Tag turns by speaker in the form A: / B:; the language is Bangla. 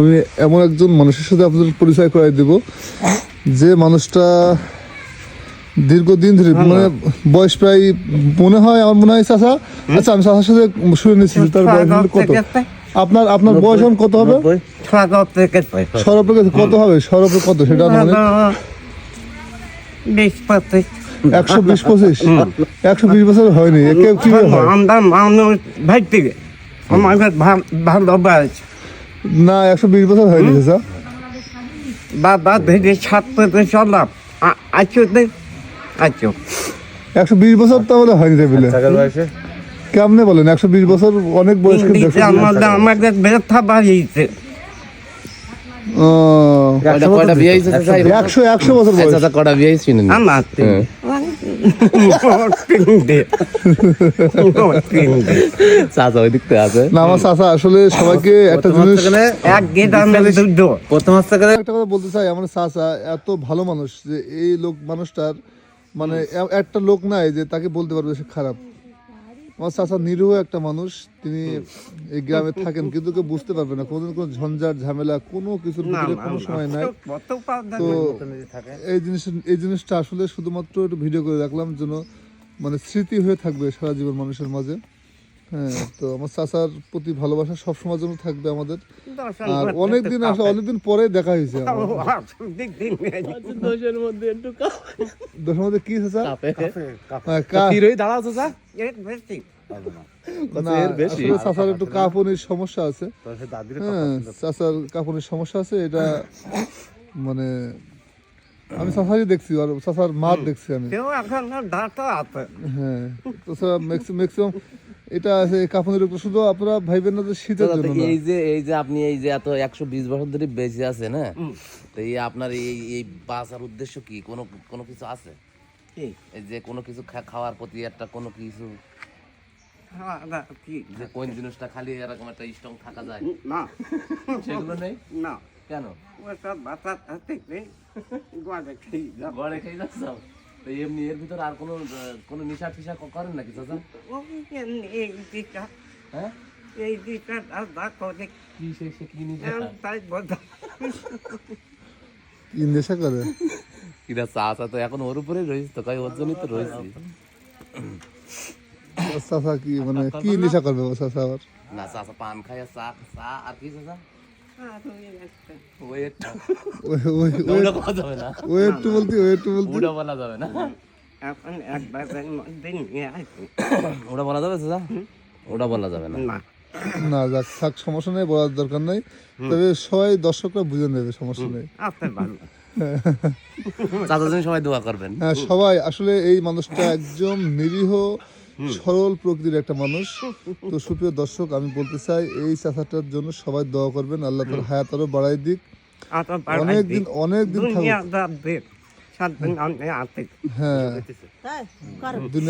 A: আমি এমন একজন মানুষের সাথে আপনাদের পরিচয় করাই দেব যে মানুষটা দীর্ঘদিন ধরে মানে বয়স প্রায় মনে হয় আমার মনে হয় চাষা আচ্ছা আমি চাষার সাথে শুনে নিচ্ছি তার বয়স কত। আপনার আপনার বয়স এখন কত হবে? সরবে কত হবে? সরবে কত সেটা মানে একশো বিশ পঁচিশ? একশো বিশ বছর হয়নি কেউ কীভাবে হয়?
B: ভাই থেকে আমাদের ভা- ভালো বয়স।
A: না একশো বিশ বছর হয়নি চাষা
B: বাবা ধীরে ছাত্রতে চলাম আছো দে আছো
A: একশো বিশ বছর তাহলে হয়নি টেবিলে। কেমনে বলেন একশো বিশ বছর অনেক বয়স
B: আমাদের আমাদের ব্যথা বাড়িয়েছে?
A: একশো একশো বছর। বয়স।
C: চাচা বিয়ে হয়েছে? শুনেন।
B: আমার
C: হ্যাঁ। চাচা ওই দিক থেকে আছে।
A: না আমার চাচা আসলে সবাইকে একটা জিনিস
B: এক গেদামের দুটো
C: প্রথম
A: একটা কথা বলতে চাই আমার চাচা এত ভালো মানুষ যে এই লোক মানুষটার মানে একটা লোক নাই যে তাকে বলতে পারবে সে খারাপ। আমার চাচা নিরীহ একটা মানুষ তিনি এই গ্রামে থাকেন কিন্তু কেউ বুঝতে পারবে না কোনোদিন কোনো ঝঞ্ঝাট ঝামেলা কোনো কিছুর ভিতরে কোনো সময় নাই। তো এই জিনিস এই জিনিসটা আসলে শুধুমাত্র একটু ভিডিও করে রাখলাম যেন মানে স্মৃতি হয়ে থাকবে সারা জীবন মানুষের মাঝে। হ্যাঁ তো আমার চাচার প্রতি ভালোবাসা সবসময় জন্য থাকবে আমাদের। আর অনেক দিন আসলে অনেকদিন পরে দেখা হয়েছে।
C: মধ্যে একটু
A: দশের মধ্যে কি চাচা? হ্যাঁ,
C: চাচা।
A: না,
C: এর বেশি?
A: আসলে চাচার একটু কাঁপুনির সমস্যা আছে। হ্যাঁ চাচার কাঁপুনির সমস্যা আছে এটা মানে আমি চাচারই দেখছি আর চাচার মার দেখছি আমি। হ্যাঁ তাছাড়া ম্যাক্সিমাম এটা আছে কাঁপুনির উপর। শুধু আপনারা ভাইবেন না যে শীতের জন্য না।
C: এই যে এই যে আপনি এই যে এত একশো বিশ বছর ধরে বেঁচে আছেন হ্যাঁ? তো এই আপনার এই এই বাঁচার উদ্দেশ্য কি? কোনো কোনো কিছু আছে? এই যে কোনো কিছু খাওয়ার প্রতি একটা কোনো কিছু?
B: হ্যাঁ, না, কি?
C: যে কোন জিনিসটা খালি এরকম একটা স্ট্রং থাকা যায়?
B: না।
C: সেগুলো নেই?
B: না।
C: কেন?
B: ওসব বাতা আছে গোয়ালে খেয়ে
C: ঘরে খেয়ে যাচ্ছ? তো এমনি এর ভিতর আর কোনো কোনো নিশা ফিসা করেন নাকি চাচা?
B: এই দিকটা
C: হ্যাঁ?
B: এই দিকটা দাদা করে।
C: কি সে সে কি নিশা?
B: তাই বোঝা
A: কি নেশা করে?
C: কিরা চাচা তো এখন ওর উপরেই রয়েছে তো কই ওর জন্যই তো রয়েছে।
A: চাচা কি মানে কি নেশা করবে ও চাচা আবার?
C: না চাচা পান খায় চা চা আর কি চাচা? ওই একটু
A: ওই ওই ওই
C: ওটা বলা যাবে না।
A: একটু বলতে ওই একটু বলতে।
C: ওটা বলা যাবে না।
B: এখন একবার মধ্যে নিয়ে আসি।
C: ওটা বলা যাবে চাচা ওটা বলা যাবে না।
B: না।
A: না যাক থাক সমস্যা নেই বলার দরকার নাই। তবে সবাই দর্শকরা বুঝে নেবে সমস্যা নেই।
C: চাচার জন্য সবাই দোয়া করবেন।
A: হ্যাঁ সবাই আসলে এই মানুষটা একদম নিরীহ সরল প্রকৃতির একটা মানুষ। তো সুপ্রিয় দর্শক আমি বলতে চাই এই চাচাটার জন্য সবাই দোয়া করবেন। আল্লাহ তার হায়াত আরও বাড়াই দিক।
B: অনেকদিন অনেকদিন
A: হ্যাঁ। দুনিয়া